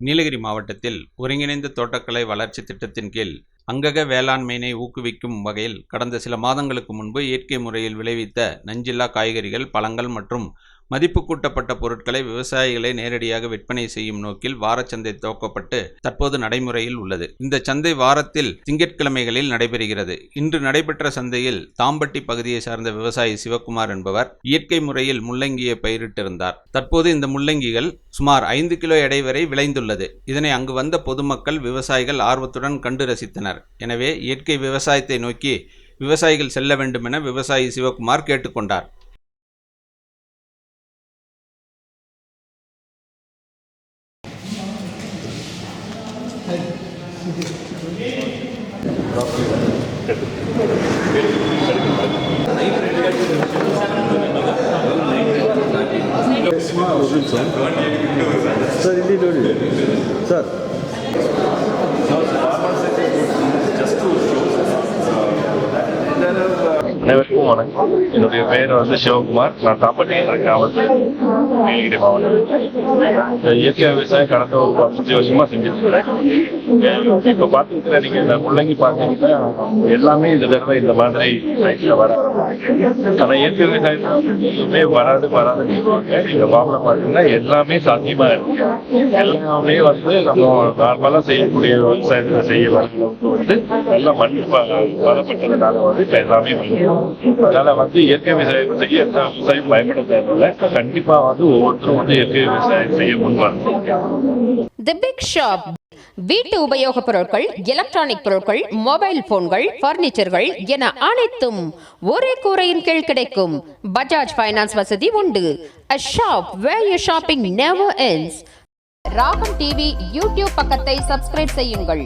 நீலகிரி மாவட்டத்தில் ஒருங்கிணைந்த தோட்டக்கலை வளர்ச்சி திட்டத்தின் கீழ் அங்கக வேளாண்மையினை ஊக்குவிக்கும் வகையில் கடந்த சில மாதங்களுக்கு முன்பு இயற்கை முறையில் விளைவித்த நஞ்சில்லா காய்கறிகள் பழங்கள் மற்றும் மதிப்பு கூட்டப்பட்ட பொருட்களை விவசாயிகளை நேரடியாக விற்பனை செய்யும் நோக்கில் வாரச்சந்தை துவக்கப்பட்டு தற்போது நடைமுறையில் உள்ளது. இந்த சந்தை வாரத்தில் திங்கட்கிழமைகளில் நடைபெறுகிறது. இன்று நடைபெற்ற சந்தையில் தாம்பட்டி பகுதியை சார்ந்த விவசாயி சிவக்குமார் என்பவர் இயற்கை முறையில் முள்ளங்கியை பயிரிட்டிருந்தார். தற்போது இந்த முள்ளங்கிகள் சுமார் ஐந்து கிலோ எடை வரை விளைந்துள்ளது. இதனை அங்கு வந்த பொதுமக்கள் விவசாயிகள் ஆர்வத்துடன் கண்டு ரசித்தனர். எனவே இயற்கை விவசாயத்தை நோக்கி விவசாயிகள் செல்ல வேண்டுமென விவசாயி சிவகுமார் கேட்டுக்கொண்டார். Esma uzun sen. Sarı değil öyle. Sar. அனைவருக்கும் வணக்கம் என்னுடைய பேர் வந்து சிவகுமார். நான் தப்பட்டியில் கிராமத்தில் நீலகிரி மாவட்டம் இயற்கை விவசாயம் கடந்த ஒரு பத்தஞ்சு வருஷமா செஞ்சுட்டு இருக்கேன் இப்ப பாத்தீங்கன்னா நீங்க இந்த முள்ளங்கி பாத்தீங்கன்னா எல்லாமே இந்த தடவை இந்த மாதிரி சைட்ல வர ஆனா இயற்கை விவசாயத்துமே வராது வராது. இந்த பாம்புல பாத்தீங்கன்னா எல்லாமே சாத்தியமா இருக்கு. எல்லாமே வந்து நம்ம நார்மலா செய்யக்கூடிய விவசாயத்துல செய்ய வந்து நல்லா மண் ப- பலப்பட்டதுனால வந்து இப்ப எல்லாமே அதனால வந்து இயற்கை விவசாயம் செய்ய எந்த விவசாயம் பயப்பட தேவையில்லை கண்டிப்பா வந்து ஒவ்வொருத்தரும் வந்து இயற்கை விவசாயம் செய்ய முன்வரணும். தி பிக் ஷாப் வீட்டு உபயோகப் பொருட்கள் எலக்ட்ரானிக் பொருட்கள் மொபைல் போன்கள் பர்னிச்சர்கள் என அனைத்தும் ஒரே கூரையின் கீழ் கிடைக்கும். பஜாஜ் ஃபைனான்ஸ் வசதி உண்டு. A shop where you shopping never ends. Raagam TV YouTube பக்கத்தை சப்ஸ்கிரைப் செய்யுங்கள்.